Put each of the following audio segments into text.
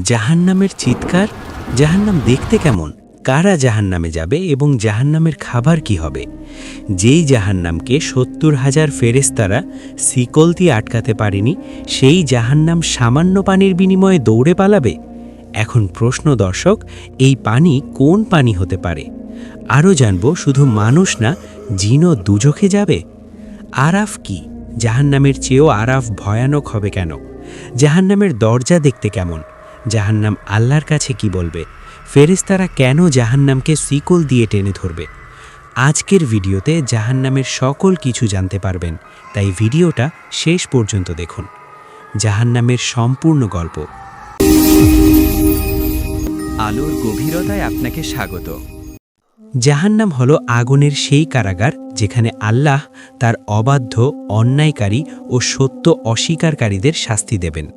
জাহান্নামের চিৎকার, জাহান্নাম দেখতে কেমন? কারা জাহান্নামে যাবে এবং জাহান্নামের খাবার কি হবে? যেই জাহান্নামকে সত্তর হাজার ফেরেস্তারা দিয়ে আটকাতে পারেনি, সেই জাহান্নাম সামান্য পানির বিনিময়ে দৌড়ে পালাবে? এখন প্রশ্ন দর্শক, এই পানি কোন পানি হতে পারে? আরও জানব, শুধু মানুষ না, জিনও দুজখে যাবে? আরাফ কি? জাহান্নামের চেয়েও আরাফ ভয়ানক হবে কেন? জাহান্নামের দরজা দেখতে কেমন? জাহান্নাম আল্লাহর কাছে কি বলবে? ফেরেশতারা কেন জাহান্নামকে সিকল দিয়ে টেনে ধরবে? আজকের ভিডিওতে জাহান্নামের সকল কিছু জানতে পারবেন তাই ভিডিওটা শেষ পর্যন্ত দেখুন। জাহান্নামের সম্পূর্ণ গল্প। আলোর গভীরতায় আপনাকে স্বাগত। জাহান্নাম হল আগুনের সেই কারাগার যেখানে আল্লাহ তার অবাধ্য অন্যায়কারী ও সত্য অস্বীকারকারীদের শাস্তি দেবেন।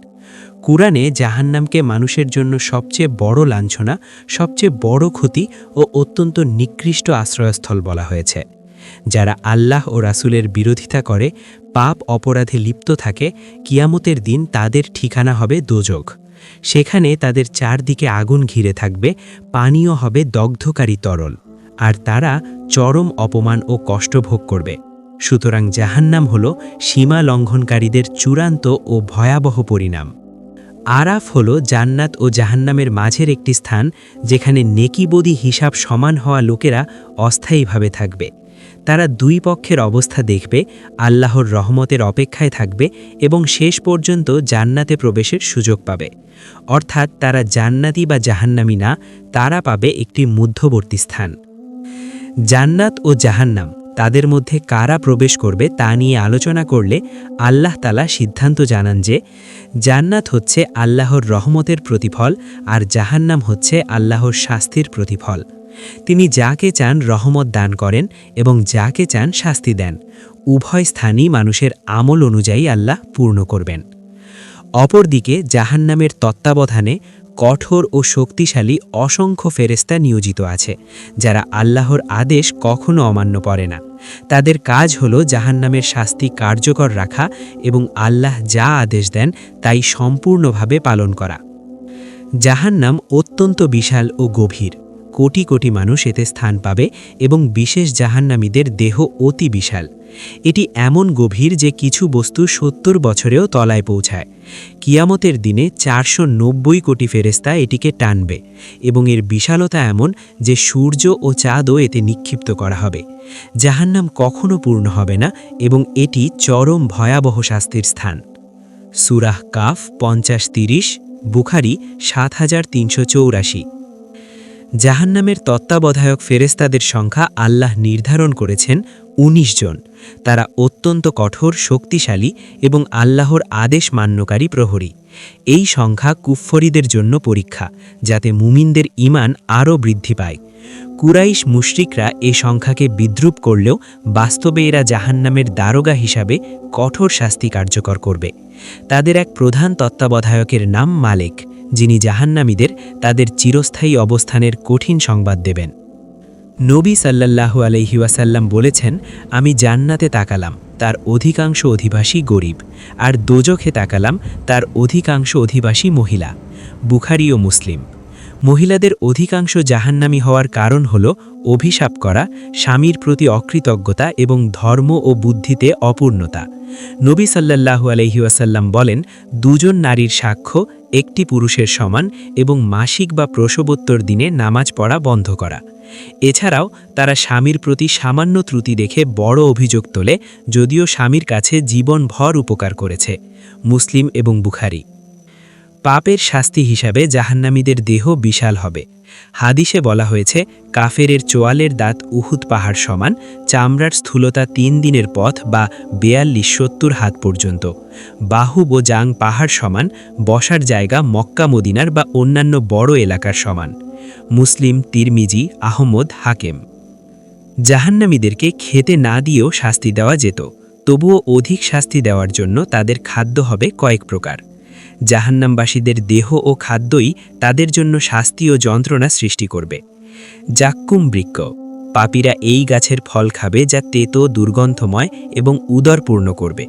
কুরআনে জাহান্নামকে মানুষের জন্য সবচেয়ে বড় লাঞ্ছনা, সবচেয়ে বড় ক্ষতি ও অত্যন্ত নিকৃষ্ট আশ্রয়স্থল বলা হয়েছে। যারা আল্লাহ ও রাসূলের বিরোধিতা করে, পাপ অপরাধে লিপ্ত থাকে, কিয়ামতের দিন তাদের ঠিকানা হবে দোজক। সেখানে তাদের চারদিকে আগুন ঘিরে থাকবে, পানীয় হবে দগ্ধকারী তরল, আর তারা চরম অপমান ও কষ্ট ভোগ করবে। সুতরাং জাহান্নাম হল সীমা লঙ্ঘনকারীদের চূড়ান্ত ও ভয়াবহ পরিণাম। আরাফ হল জান্নাত ও জাহান্নামের মাঝের একটি স্থান যেখানে নেকিবদি হিসাব সমান হওয়া লোকেরা অস্থায়ীভাবে থাকবে। তারা দুই পক্ষের অবস্থা দেখবে, আল্লাহর রহমতের অপেক্ষায় থাকবে এবং শেষ পর্যন্ত জান্নাতে প্রবেশের সুযোগ পাবে। অর্থাৎ তারা জান্নাতি বা জাহান্নামি না, তারা পাবে একটি মধ্যবর্তী স্থান। জান্নাত ও জাহান্নাম তাদের মধ্যে কারা প্রবেশ করবে তা নিয়ে আলোচনা করলে আল্লাহ তালা সিদ্ধান্ত জানান যে, জান্নাত হচ্ছে আল্লাহর রহমতের প্রতিফল আর জাহান্নাম হচ্ছে আল্লাহর শাস্তির প্রতিফল। তিনি যাকে চান রহমত দান করেন এবং যাকে চান শাস্তি দেন। উভয় স্থানই মানুষের আমল অনুযায়ী আল্লাহ পূর্ণ করবেন। অপরদিকে জাহান্নামের তত্ত্বাবধানে কঠোর ও শক্তিশালী অসংখ্য ফেরেস্তা নিয়োজিত আছে, যারা আল্লাহর আদেশ কখনো অমান্য করে না। তাদের কাজ হল জাহান্নামের শাস্তি কার্যকর রাখা এবং আল্লাহ যা আদেশ দেন তাই সম্পূর্ণভাবে পালন করা। জাহান্নাম অত্যন্ত বিশাল ও গভীর। কোটি কোটি মানুষ এতে স্থান পাবে এবং বিশেষ জাহান্নামীদের দেহ অতি বিশাল। এটি এমন গভীর যে কিছু বস্তু সত্তর বছরেও তলায় পৌঁছায়। কিয়ামতের দিনে চারশো নব্বই কোটি ফেরেস্তা এটিকে টানবে এবং এর বিশালতা এমন যে সূর্য ও চাঁদও এতে নিক্ষিপ্ত করা হবে। জাহান্নাম কখনো পূর্ণ হবে না এবং এটি চরম ভয়াবহ শাস্তির স্থান। সুরাহ কাফ পঞ্চাশ তিরিশ, বুখারি সাত হাজার তিনশো চৌরাশি। জাহান্নামের তত্ত্বাবধায়ক ফেরেস্তাদের সংখ্যা আল্লাহ নির্ধারণ করেছেন ১৯ জন। তারা অত্যন্ত কঠোর, শক্তিশালী এবং আল্লাহর আদেশ মান্যকারী প্রহরী। এই সংখ্যা কুফফরিদের জন্য পরীক্ষা, যাতে মুমিনদের ইমান আরও বৃদ্ধি পায়। কুরাইশ মুশরিকরা এ সংখ্যাকে বিদ্রুপ করলেও বাস্তবে এরা জাহান্নামের দারোগা হিসাবে কঠোর শাস্তি কার্যকর করবে। তাদের এক প্রধান তত্ত্বাবধায়কের নাম মালেক। যিনি জাহান্নামীদের তাদের চিরস্থায়ী অবস্থানের কঠিন সংবাদ দেবেন। নবী সাল্লাল্লাহু আলহি ওয়াসাল্লাম বলেছেন, আমি জান্নাতে তাকালাম, তার অধিকাংশ অধিবাসী গরিব, আর দোজখে তাকালাম, তার অধিকাংশ অধিবাসী মহিলা, বুখারি ও মুসলিম। মহিলাদের অধিকাংশ জাহান্নামী হওয়ার কারণ হল অভিশাপ করা, স্বামীর প্রতি অকৃতজ্ঞতা এবং ধর্ম ও বুদ্ধিতে অপূর্ণতা। নবী সাল্লাল্লাহু আলহি ওয়াসাল্লাম বলেন, দুজন নারীর সাক্ষ্য একটি পুরুষের সমান এবং মাসিক বা প্রসবোত্তর দিনে নামাজ পড়া বন্ধ করা। এছাড়াও তারা স্বামীর প্রতি সামান্য ত্রুটি দেখে বড় অভিযোগ তোলে, যদিও স্বামীর কাছে জীবনভর উপকার করেছে, মুসলিম এবং বুখারি। পাপের শাস্তি হিসাবে জাহান্নামীদের দেহ বিশাল হবে। হাদিসে বলা হয়েছে, কাফেরের চোয়ালের দাঁত উহুদ পাহাড় সমান, চামড়ার স্থূলতা তিন দিনের পথ বা বেয়াল্লিশ সত্তর হাত পর্যন্ত। বাহু ও জাং পাহাড় সমান, বসার জায়গা মক্কা মদিনার বা অন্যান্য বড় এলাকার সমান। মুসলিম, তিরমিজি, আহমদ, হাকেম। জাহান্নামীদেরকে খেতে না দিয়েও শাস্তি দেওয়া যেত, তবুও অধিক শাস্তি দেওয়ার জন্য তাদের খাদ্য হবে কয়েক প্রকার। জাহান্নামবাসীদের দেহ ও খাদ্যই তাদের জন্য শাস্তি ও যন্ত্রণা সৃষ্টি করবে। জাক্কুম বৃক্ষ, পাপীরা এই গাছের ফল খাবে যা তেতো, দুর্গন্ধময় এবং উদরপূর্ণ করবে।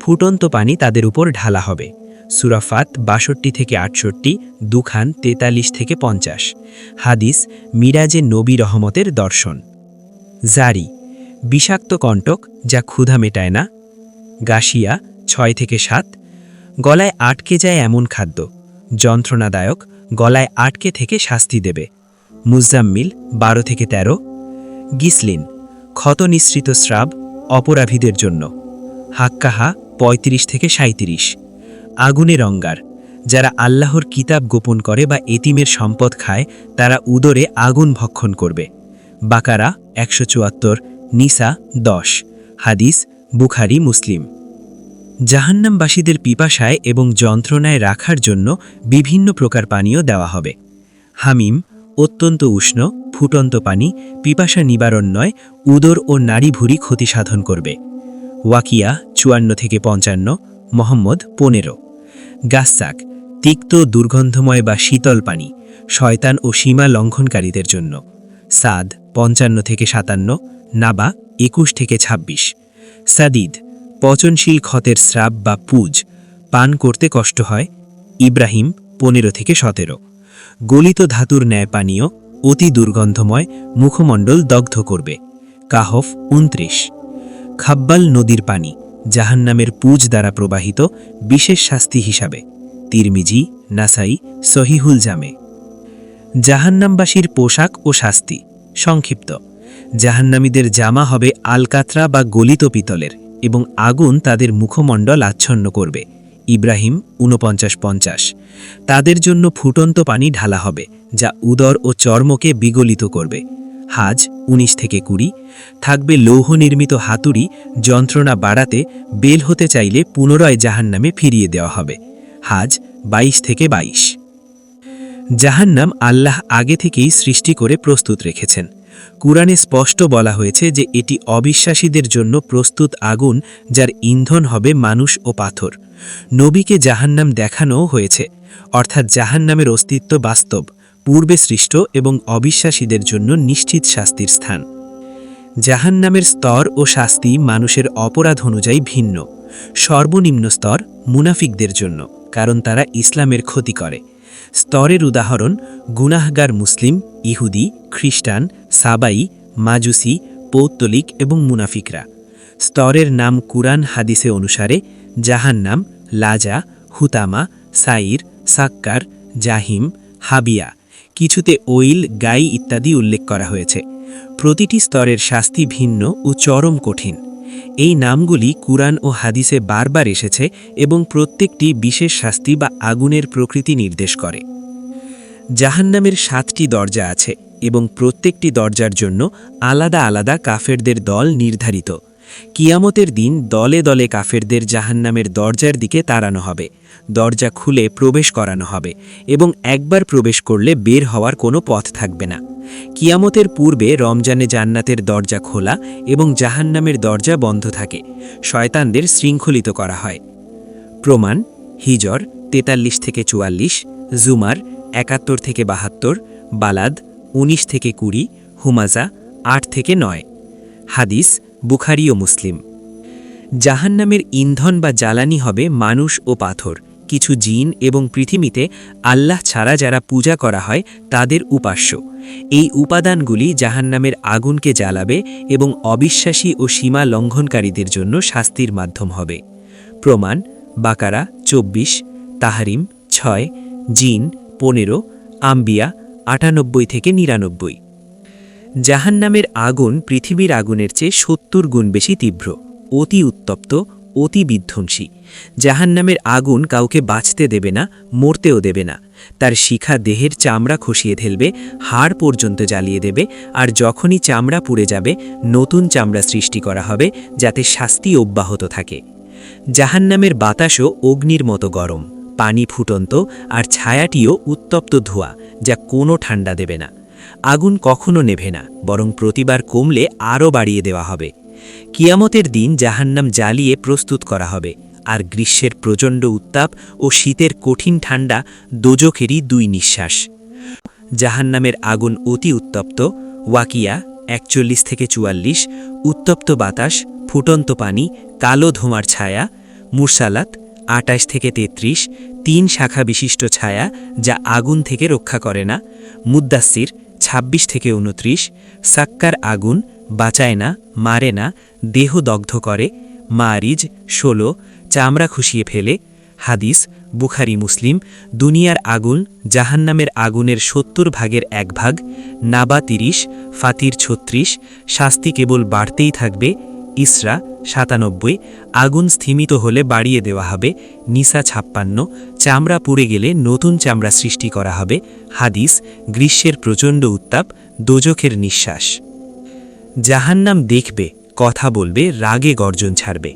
ফুটন্ত পানি তাদের উপর ঢালা হবে। সুরাফাত বাষট্টি থেকে আটষট্টি, দুখান তেতাল্লিশ থেকে পঞ্চাশ। হাদিস, মিরাজে নবী রহমতের দর্শন। জারি, বিষাক্ত কণ্টক যা ক্ষুধা মেটায় না। গাশিয়া, ছয় থেকে সাত গলায় আটকে যায় এমন খাদ্য। যন্ত্রণাদায়ক, গলায় আটকে থেকে শাস্তি দেবে। মুজাম্মিল, বারো থেকে ১৩ গিসলিন ক্ষত নিঃসৃত স্রাব, অপরাধীদের জন্য। হাক্কাহা ৩৫ থেকে সাঁত্রিশ আগুনের অঙ্গার যারা আল্লাহর কিতাব গোপন করে বা এতিমের সম্পদ খায়, তারা উদরে আগুন ভক্ষণ করবে। বাকারা, একশো চুয়াত্তর, নিসা, দশ। হাদিস, বুখারি, মুসলিম। জাহান্নামবাসীদের পিপাসায় এবং যন্ত্রণায় রাখার জন্য বিভিন্ন প্রকার পানীয় দেওয়া হবে। হামিম, অত্যন্ত উষ্ণ, ফুটন্ত পানি, পিপাসা নিবারণ নয়, উদর ও নাড়ি ভুড়ি ক্ষতি সাধন করবে। ওয়াকিয়া, চুয়ান্ন থেকে পঞ্চান্ন, মোহাম্মদ পনেরো। গাস্সাক তিক্ত দুর্গন্ধময় বা শীতল পানি, শয়তান ও সীমা লঙ্ঘনকারীদের জন্য। সাদ, পঞ্চান্ন থেকে সাতান্ন, নাবা, একুশ থেকে ২৬ সাদিদ পচনশীল ক্ষতের স্রাব বা পুজ পান করতে কষ্ট হয় ইব্রাহিম পনেরো থেকে সতেরো। গলিত ধাতুর ন্যায় পানীয় অতি দুর্গন্ধময় মুখমণ্ডল দগ্ধ করবে। কাহফ উনত্রিশ। খাব্বাল নদীর পানি জাহান্নামের পুজ দ্বারা প্রবাহিত বিশেষ শাস্তি হিসাবে। তিরমিজি, নাসাই, সহিহুল জামে। জাহান্নামবাসীর পোশাক ও শাস্তি। সংক্ষিপ্ত। জাহান্নামীদের জামা হবে আলকাতরা বা গলিত পিতলের। এবং আগুন তাদের মুখমণ্ডল আচ্ছন্ন করবে। ইব্রাহিম ঊনপঞ্চাশ পঞ্চাশ। তাদের জন্য ফুটন্ত পানি ঢালা হবে, যা উদর ও চর্মকে বিগলিত করবে। হাজ ১৯ থেকে কুড়ি। থাকবে লৌহ নির্মিত হাতুড়ি, যন্ত্রণা বাড়াতে বেল হতে চাইলে পুনরায় জাহান্নামে ফিরিয়ে দেওয়া হবে। হাজ ২২ থেকে ২২ জাহান্নাম আল্লাহ আগে থেকেই সৃষ্টি করে প্রস্তুত রেখেছেন। কুরআনে স্পষ্ট বলা হয়েছে যে এটি অবিশ্বাসীদের জন্য প্রস্তুত আগুন যার ইন্ধন হবে মানুষ ও পাথর। নবীকে জাহান্নাম দেখানোও হয়েছে। অর্থাৎ জাহান্নামের অস্তিত্ব বাস্তব, পূর্বে সৃষ্ট এবং অবিশ্বাসীদের জন্য নিশ্চিত শাস্তির স্থান। জাহান্নামের স্তর ও শাস্তি মানুষের অপরাধ অনুযায়ী ভিন্ন। সর্বনিম্ন স্তর মুনাফিকদের জন্য, কারণ তারা ইসলামের ক্ষতি করে। স্তরের উদাহরণ, গুনাহগার মুসলিম, ইহুদি, খ্রিস্টান, সাবাই, মাজুসি, পৌত্তলিক এবং মুনাফিকরা। স্তরের নাম কুরআন হাদিসে অনুসারে জাহান্নাম, লাজা, হুতামা, সাইর, সাক্কার, জাহিম, হাবিয়া। কিছুতে ওইল, গাই ইত্যাদি উল্লেখ করা হয়েছে। প্রতিটি স্তরের শাস্তি ভিন্ন ও চরম কঠিন। এই নামগুলি কুরআন ও হাদিসে বারবার এসেছে এবং প্রত্যেকটি বিশেষ শাস্তি বা আগুনের প্রকৃতি নির্দেশ করে। জাহান্নামের সাতটি দরজা আছে এবং প্রত্যেকটি দরজার জন্য আলাদা আলাদা কাফেরদের দল নির্ধারিত। কিয়ামতের দিন দলে দলে কাফেরদের জাহান্নামের দরজার দিকে তাড়ানো হবে, দরজা খুলে প্রবেশ করানো হবে এবং একবার প্রবেশ করলে বের হওয়ার কোনো পথ থাকবে না। কিয়ামতের পূর্বে রমজানে জান্নাতের দরজা খোলা এবং জাহান্নামের দরজা বন্ধ থাকে, শয়তানদের শৃঙ্খলিত করা হয়। প্রমাণ, হিজর তেতাল্লিশ থেকে চুয়াল্লিশ, জুমার একাত্তর থেকে বাহাত্তর, বালাদ ১৯ থেকে কুড়ি হুমাজা আট থেকে নয়। হাদিস, বুখারি ও মুসলিম। জাহান্নামের ইন্ধন বা জ্বালানি হবে মানুষ ও পাথর। কিছু জিন এবং পৃথিবীতে আল্লাহ ছাড়া যারা পূজা করা হয় তাদের উপাস্য। এই উপাদানগুলি জাহান্নামের আগুনকে জ্বালাবে এবং অবিশ্বাসী ও সীমা লঙ্ঘনকারীদের জন্য শাস্তির মাধ্যম হবে। প্রমাণ, বাকারা, চব্বিশ, তাহারিম, ছয়, জিন, পনেরো, আম্বিয়া, আটানব্বই থেকে নিরানব্বই। জাহান্নামের আগুন পৃথিবীর আগুনের চেয়ে সত্তর গুণ বেশি তীব্র, অতি উত্তপ্ত অতি বিধ্বংসী। জাহান্নামের আগুন কাউকে বাঁচতে দেবে না, মরতেও দেবে না। তার শিখা দেহের চামড়া খসিয়ে ফেলবে হাড় পর্যন্ত জ্বালিয়ে দেবে, আর যখনই চামড়া পুড়ে যাবে, নতুন চামড়া সৃষ্টি করা হবে, যাতে শাস্তি অব্যাহত থাকে। জাহান্নামের বাতাসও অগ্নির মতো গরম, পানি ফুটন্ত, আর ছায়াটিও উত্তপ্ত ধোঁয়া, যা কোনো ঠান্ডা দেবে না। আগুন কখনো নেভে না, বরং প্রতিবার কমলে আরও বাড়িয়ে দেওয়া হবে। কিয়ামতের দিন জাহান্নাম জ্বালিয়ে প্রস্তুত করা হবে, আর গ্রীষ্মের প্রচণ্ড উত্তাপ ও শীতের কঠিন ঠান্ডা দোজখেরই দুই নিঃশ্বাস। জাহান্নামের আগুন অতি উত্তপ্ত, ওয়াকিয়া একচল্লিশ থেকে চুয়াল্লিশ, উত্তপ্ত বাতাস, ফুটন্ত পানি, কালো ধোঁয়ার ছায়া, মুরসালাত আটাশ থেকে তেত্রিশ, তিন শাখা বিশিষ্ট ছায়া যা আগুন থেকে রক্ষা করে না মুদ্দাসির ২৬ থেকে উনত্রিশ সাক্কার আগুন বাঁচায় না, মারে না, দেহ দগ্ধ করে, মারিজ, ষোলো, চামড়া খুশিয়ে ফেলে। হাদিস, বুখারি, মুসলিম, দুনিয়ার আগুন, জাহান্নামের আগুনের সত্তর ভাগের এক ভাগ, নাবা তিরিশ, ফাতির ছত্রিশ, শাস্তি কেবল বাড়তেই থাকবে, ইসরা সাতানব্বই, আগুন স্থিমিত হলে বাড়িয়ে দেওয়া হবে, নিসা ছাপ্পান্ন, চামড়া পুড়ে গেলে নতুন চামড়া সৃষ্টি করা হবে, হাদিস, গ্রীষ্মের প্রচণ্ড উত্তাপ, দোজখের নিঃশ্বাস। জাহান্নাম দেখবে, কথা বলবে, রাগে গর্জন ছাড়বে।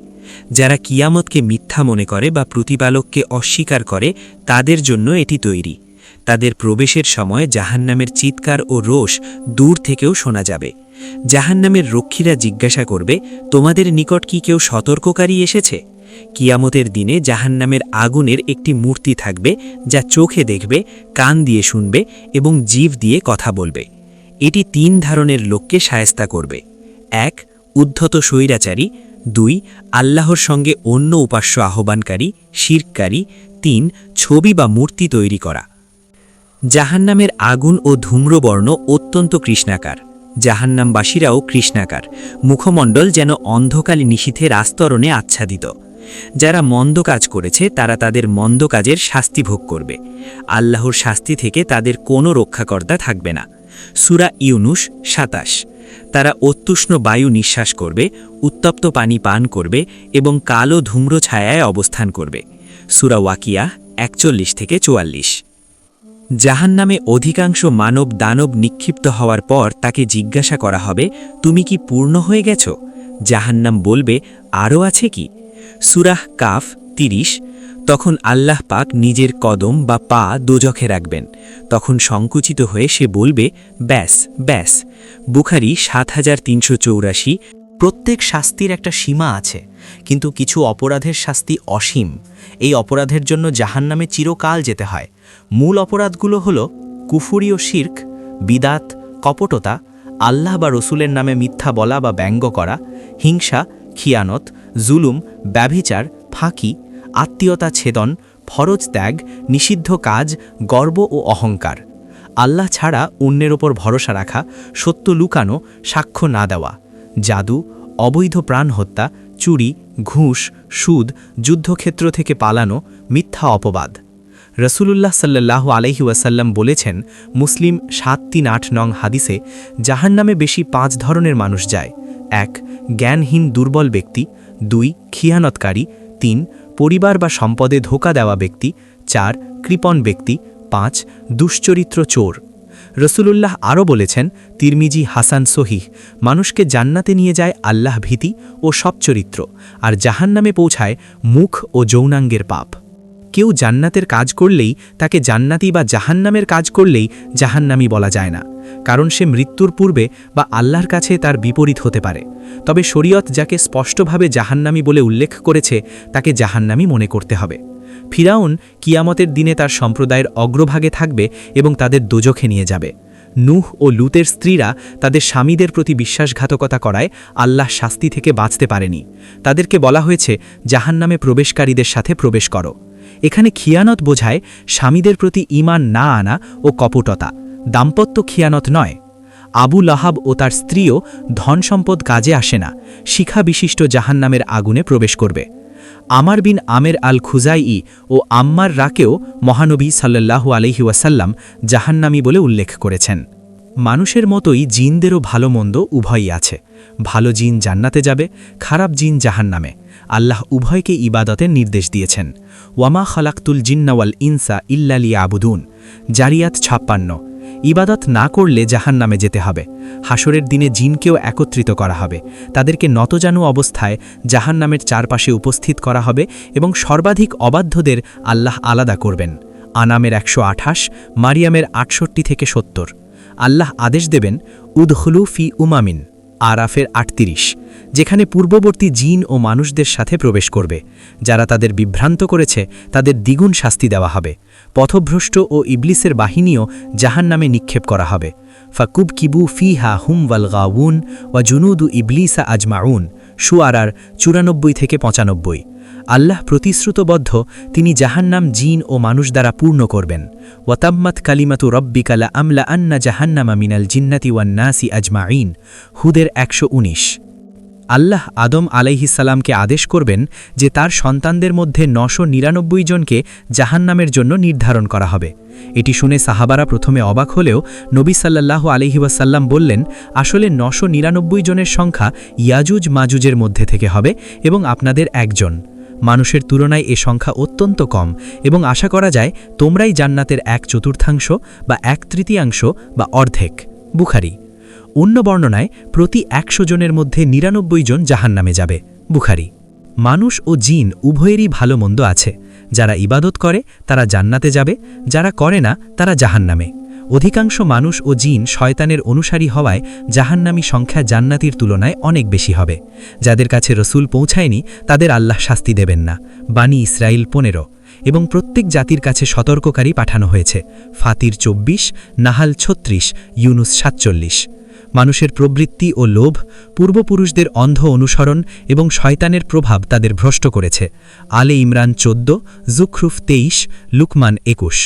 যারা কিয়ামতকে মিথ্যা মনে করে বা প্রতিপালককে অস্বীকার করে, তাদের জন্য এটি তৈরি। তাদের প্রবেশের সময় জাহান্নামের চিৎকার ও রোষ দূর থেকেও শোনা যাবে। জাহান্নামের রক্ষীরা জিজ্ঞাসা করবে, তোমাদের নিকট কি কেউ সতর্ককারী এসেছে? কিয়ামতের দিনে জাহান্নামের আগুনের একটি মূর্তি থাকবে, যা চোখে দেখবে, কান দিয়ে শুনবে এবং জীব দিয়ে কথা বলবে। এটি তিন ধরনের লোককে সায়স্তা করবে। এক, উদ্ধত স্বৈরাচারী। দুই, আল্লাহর সঙ্গে অন্য উপাস্য আহ্বানকারী, শিরকারী। তিন, ছবি বা মূর্তি তৈরি করা। জাহান্নামের আগুন ও ধূম্রবর্ণ অত্যন্ত কৃষ্ণাকার। জাহান্নামবাসীরাও কৃষ্ণাকার। মুখমণ্ডল যেন অন্ধকালী নিশীথের আস্তরণে আচ্ছাদিত। যারা মন্দ কাজ করেছে, তারা তাদের মন্দ কাজের শাস্তি ভোগ করবে। আল্লাহর শাস্তি থেকে তাদের কোনো রক্ষাকর্তা থাকবে না। সুরা ইউনুস সাতাশ। তারা অত্যুষ্ণ বায়ু নিঃশ্বাস করবে, উত্তপ্ত পানি পান করবে এবং কালো ধূম্র ছায়ায় অবস্থান করবে। সুরা ওয়াকিয়া একচল্লিশ থেকে চুয়াল্লিশ। জাহান্নামে অধিকাংশ মানব দানব নিক্ষিপ্ত হওয়ার পর তাকে জিজ্ঞাসা করা হবে, তুমি কি পূর্ণ হয়ে গেছ? জাহান্নাম বলবে আরও আছে কি? সুরাহ কাফ তিরিশ তখন আল্লাহ পাক নিজের কদম বা পা দোজখে রাখবেন। তখন সংকুচিত হয়ে সে বলবে, ব্যাস ব্যাস। বুখারি সাত হাজার তিনশো চৌরাশি, প্রত্যেক শাস্তির একটা সীমা আছে, কিন্তু কিছু অপরাধের শাস্তি অসীম। এই অপরাধের জন্য জাহান্নামে চিরকাল যেতে হয়। মূল অপরাধগুলো হল কুফুরি ও শির্ক, বিদাত, কপটতা, আল্লাহ বা রসুলের নামে মিথ্যা বলা বা ব্যঙ্গ করা, হিংসা, খিয়ানত, জুলুম, ব্যভিচার, ফাঁকি আত্মীয়তা ছেদন, ফরজ ত্যাগ, নিষিদ্ধ কাজ, গর্ব ও অহংকার। আল্লাহ ছাড়া অন্যের ওপর ভরসা রাখা, সত্য লুকানো, সাক্ষ্য না দেওয়া। জাদু, অবৈধ প্রাণ হত্যা, চুরি, ঘুষ, সুদ, যুদ্ধক্ষেত্র থেকে পালানো, মিথ্যা অপবাদ। রসুলুল্লাহ সাল্লাহ আলহি ওয়াসাল্লাম বলেছেন, মুসলিম সাত তিন আট নং হাদিসে জাহান্নামে বেশি পাঁচ ধরনের মানুষ যায়। এক, জ্ঞানহীন দুর্বল ব্যক্তি। দুই, খিয়ানতকারী। তিন পরিবার বা সম্পদে ধোকা দেওয়া ব্যক্তি, চার, কৃপণ ব্যক্তি, পাঁচ, দুশ্চরিত্র চোর। রসুলুল্লাহ আরও বলেছেন, তিরমিজি হাসান সহিহ, মানুষকে জান্নাতে নিয়ে যায় আল্লাহ ভীতি ও সব চরিত্র, আর জাহান্নামে পৌঁছায় মুখ ও যৌনাঙ্গের পাপ। কেউ জান্নাতের কাজ করলেই তাকে জান্নাতি বা জাহান্নামের কাজ করলেই জাহান্নামি বলা যায় না। কারণ সে মৃত্যুর পূর্বে বা আল্লাহর কাছে তার বিপরীত হতে পারে। তবে শরীয়ত যাকে স্পষ্টভাবে জাহান্নামি বলে উল্লেখ করেছে, তাকে জাহান্নামি মনে করতে হবে। ফিরাউন কিয়ামতের দিনে তার সম্প্রদায়ের অগ্রভাগে থাকবে এবং তাদের দোজখে নিয়ে যাবে। নুহ ও লুতের স্ত্রীরা তাদের স্বামীদের প্রতি বিশ্বাসঘাতকতা করায় আল্লাহ শাস্তি থেকে বাঁচতে পারেনি। তাদেরকে বলা হয়েছে, জাহান্নামে প্রবেশকারীদের সাথে প্রবেশ করো। এখানে খিয়ানত বোঝায় স্বামীদের প্রতি ইমান না আনা ও কপটতা। দাম্পত্য খিয়ানত নয়। আবু লাহাব ও তার স্ত্রীও ধন সম্পদ কাজে আসে না, শিখা বিশিষ্ট জাহান্নামের আগুনে প্রবেশ করবে। আমার বিন আমের আল খুজাই ও আম্মার রাকেও মহানবী সাল্লাল্লাহু আলহি ওয়াসাল্লাম জাহান্নামি বলে উল্লেখ করেছেন। মানুষের মতোই জিনদেরও ভালো মন্দ উভয়ই আছে। ভালো জিন জান্নাতে যাবে, খারাপ জিন জাহান্নামে। আল্লাহ উভয়কে ইবাদতের নির্দেশ দিয়েছেন। ওয়ামা খালাক্তুল জিন্নাওয়াল ইনসা ইল্লালি আবুদুন জারিয়াত ছাপ্পান্ন। ইবাদত না করলে জাহান নামে যেতে হবে। হাসরের দিনে জিনকেও একত্রিত করা হবে। তাদেরকে নতজানু অবস্থায় জাহান নামের চারপাশে উপস্থিত করা হবে এবং সর্বাধিক অবাধ্যদের আল্লাহ আলাদা করবেন। আনামের একশো আঠাশ, মারিয়ামের আটষট্টি থেকে সত্তর। আল্লাহ আদেশ দেবেন উদহলু ফি উমামিন, আরাফের আটত্রিশ, যেখানে পূর্ববর্তী জিন ও মানুষদের সাথে প্রবেশ করবে। যারা তাদের বিভ্রান্ত করেছে, তাদের দ্বিগুণ শাস্তি দেওয়া হবে। পথভ্রষ্ট ও ইবলিসের বাহিনীও জাহান নামে নিক্ষেপ করা হবে। ফাকুব কিবু ফি হা হুম ওয়াল গাউন ওয়া জুনুদু ইবলিসা আজমাউন। সুয়ারার চুরানব্বই থেকে পঁচানব্বই। আল্লাহ প্রতিশ্রুতবদ্ধ, তিনি জাহান্নাম জিন ও মানুষ দ্বারা পূর্ণ করবেন। ওয়াতাম্মাত কালিমাতু রব্বিকালা আমলা আন্না জাহান্নামা মিনাল জিন্নাতি ওয়ান্নাসি আজমাইন হুদের একশো উনিশ। আল্লাহ আদম আলাইহিসাল্লামকে আদেশ করবেন যে তার সন্তানদের মধ্যে নশো নিরানব্বই জনকে জাহান্নামের জন্য নির্ধারণ করা হবে। এটি শুনে সাহাবারা প্রথমে অবাক হলেও নবী সাল্লাল্লাহ আলহিবাসাল্লাম বললেন, আসলে নশো নিরানব্বই জনের সংখ্যা ইয়াজুজ মাজুজের মধ্যে থেকে হবে এবং আপনাদের একজন। মানুষের তুলনায় এ সংখ্যা অত্যন্ত কম এবং আশা করা যায় তোমরাই জান্নাতের এক চতুর্থাংশ বা এক তৃতীয়াংশ বা অর্ধেক। বুখারি। অন্য বর্ণনায় প্রতি একশো জনের মধ্যে নিরানব্বই জন জাহান্নামে যাবে। বুখারি। মানুষ ও জিন উভয়েরই ভালো মন্দ আছে। যারা ইবাদত করে, তারা জান্নাতে যাবে। যারা করে না, তারা জাহান্নামে। অধিকাংশ মানুষ ও জিন শয়তানের অনুসারী হওয়ায় জাহান্নামী সংখ্যা জান্নাতির তুলনায় অনেক বেশি হবে। যাদের কাছে রসুল পৌঁছায়নি, তাদের আল্লাহ শাস্তি দেবেন না। বাণী ইসরায়েল পনেরো। এবং প্রত্যেক জাতির কাছে সতর্ককারী পাঠানো হয়েছে। ফাতির চব্বিশ, নাহাল ছত্রিশ, ইউনুস সাতচল্লিশ। মানুষের প্রবৃত্তি ও লোভ, পূর্বপুরুষদের অন্ধ অনুসরণ এবং শয়তানের প্রভাব তাদের ভ্রষ্ট করেছে। আলে ইমরান চোদ্দ, জুখরুফ তেইশ, লুকমান একুশ।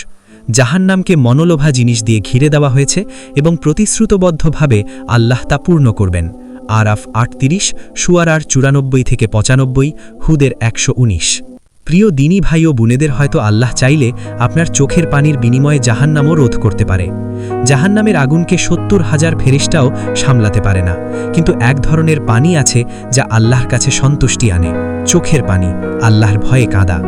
জাহান্নামকে মনোলোভা জিনিস দিয়ে ঘিরে দেওয়া হয়েছে এবং প্রতিশ্রুতবদ্ধভাবে আল্লাহ তা পূর্ণ করবেন। আরাফ আটত্রিশ, সুয়ারার চুরানব্বই থেকে পঁচানব্বই, হুদের একশো উনিশ। প্রিয় দিনী ভাই ও বোনেদের হয়তো আল্লাহ চাইলে আপনার চোখের পানির বিনিময়ে জাহান্নামও রোধ করতে পারে। জাহান্নামের আগুনকে সত্তর হাজার ফেরিস্টাও সামলাতে পারে না। কিন্তু এক ধরনের পানি আছে যা আল্লাহর কাছে সন্তুষ্টি আনে, চোখের পানি, আল্লাহর ভয়ে কাঁদা।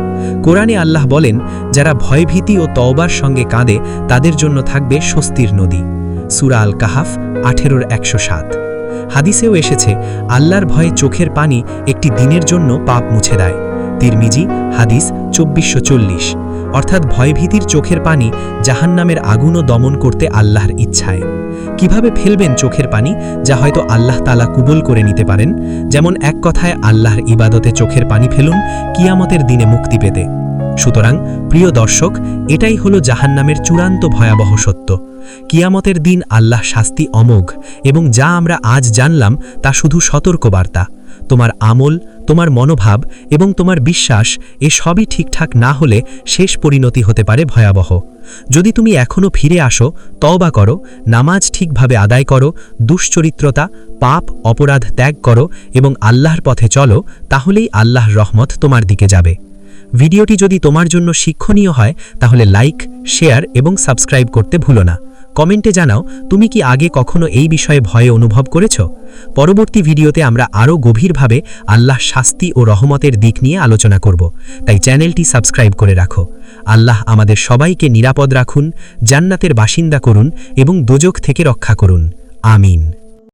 কোরআনে আল্লাহ বলেন, যারা ভয়ভীতি ও তওবার সঙ্গে কাঁদে, তাদের জন্য থাকবে স্বস্তির নদী। সুরা আল কাহাফ আঠেরোর একশো সাত। হাদিসেও এসেছে, আল্লাহর ভয়ে চোখের পানি একটি দিনের জন্য পাপ মুছে দেয়। তিরমিজি, হাদিস চব্বিশশো চল্লিশ। অর্থাৎ ভয়ভীতির চোখের পানি জাহান্নামের আগুনও দমন করতে আল্লাহর ইচ্ছায়। কীভাবে ফেলবেন চোখের পানি যা হয়তো আল্লাহ তালা কুবল করে নিতে পারেন? যেমন এক কথায় আল্লাহর ইবাদতে চোখের পানি ফেলুন, কিয়ামতের দিনে মুক্তি পেতে। সুতরাং, প্রিয় দর্শক, এটাই হলো জাহান্নামের চূড়ান্ত ভয়াবহ সত্য। কিয়ামতের দিন আল্লাহ শাস্তি অমোঘ এবং যা আমরা আজ জানলাম তা শুধু সতর্কবার্তা। তোমার আমল তোমার মনোভাব এবং তোমার বিশ্বাস এ সবই ঠিকঠাক না হলে শেষ পরিণতি হতে পারে ভয়াবহ। যদি তুমি এখনও ফিরে আসো, তওবা করো, নামাজ ঠিকভাবে আদায় করো, দুশ্চরিত্রতা, পাপ, অপরাধ ত্যাগ করো এবং আল্লাহর পথে চলো, তাহলেই আল্লাহর রহমত তোমার দিকে যাবে। ভিডিওটি যদি তোমার জন্য শিক্ষণীয় হয়, তাহলে লাইক, শেয়ার এবং সাবস্ক্রাইব করতে ভুলো না। কমেন্টে জানাও, তুমি কি আগে কখনো এই বিষয়ে ভয়ে অনুভব করেছ? পরবর্তী ভিডিওতে আমরা আরও গভীরভাবে আল্লাহ শাস্তি ও রহমতের দিক নিয়ে আলোচনা করব। তাই চ্যানেলটি সাবস্ক্রাইব করে রাখো। আল্লাহ আমাদের সবাইকে নিরাপদ রাখুন, জান্নাতের বাসিন্দা করুন এবং দোজক থেকে রক্ষা করুন। আমিন।